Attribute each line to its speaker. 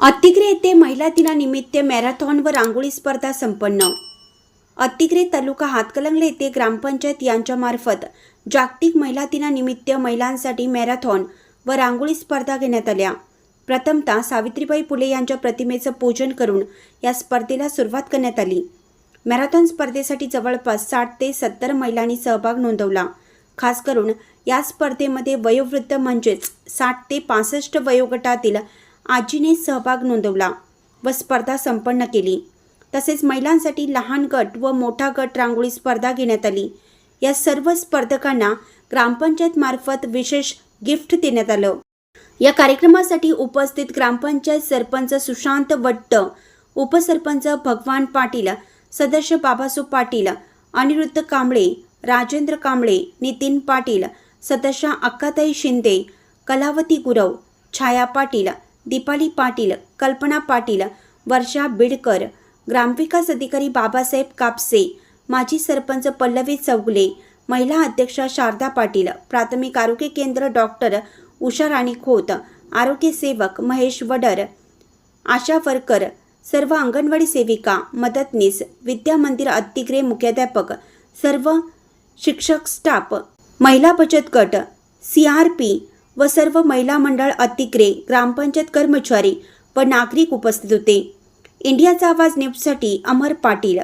Speaker 1: अत्तिग्रे येथे महिला दिनानिमित्त मॅरेथॉन व रांगोळी स्पर्धा संपन्न. अत्तिग्रे तालुका हातकलंगले येथे ग्रामपंचायत यांच्यामार्फत जागतिक महिला दिनानिमित्त महिलांसाठी मॅरेथॉन व रांगोळी स्पर्धा घेण्यात आल्या. प्रथमतः सावित्रीबाई फुले यांच्या प्रतिमेचं पूजन करून या स्पर्धेला सुरुवात करण्यात आली. मॅरेथॉन स्पर्धेसाठी जवळपास साठ ते सत्तर महिलांनी सहभाग नोंदवला. खास करून या स्पर्धेमध्ये वयोवृद्ध म्हणजेच साठ ते पासष्ट वयोगटातील आजीने सहभाग नोंदवला व स्पर्धा संपन्न केली. तसेच महिलांसाठी लहान गट व मोठा गट रांगोळी स्पर्धा घेण्यात आली. या सर्व स्पर्धकांना ग्रामपंचायतमार्फत विशेष गिफ्ट देण्यात आलं. या कार्यक्रमासाठी उपस्थित ग्रामपंचायत सरपंच सुशांत वट्ट उपसरपंच भगवान पाटील सदस्य बाबासू पाटील अनिरुद्ध कांबळे राजेंद्र कांबळे नितीन पाटील सदस्य अक्काताई शिंदे कलावती गुरव छाया पाटील दीपाली पाटील कल्पना पाटील वर्षा बिडकर ग्रामविकास अधिकारी बाबासाहेब कापसे माजी सरपंच पल्लवी चौगले महिला अध्यक्षा शारदा पाटील प्राथमिक आरोग्य केंद्र डॉक्टर उषा राणी खोत आरोग्य सेवक महेश वडर आशा वर्कर सर्व अंगणवाडी सेविका मदतनीस विद्या मंदिर अतिग्रे मुख्याध्यापक सर्व शिक्षक स्टाफ महिला बचत गट सी आर पी व सर्व महिला मंडळ अतिक्रे ग्रामपंचायत कर्मचारी व नागरिक उपस्थित होते. इंडियाचा आवाज न्यूजसाठी अमर पाटील.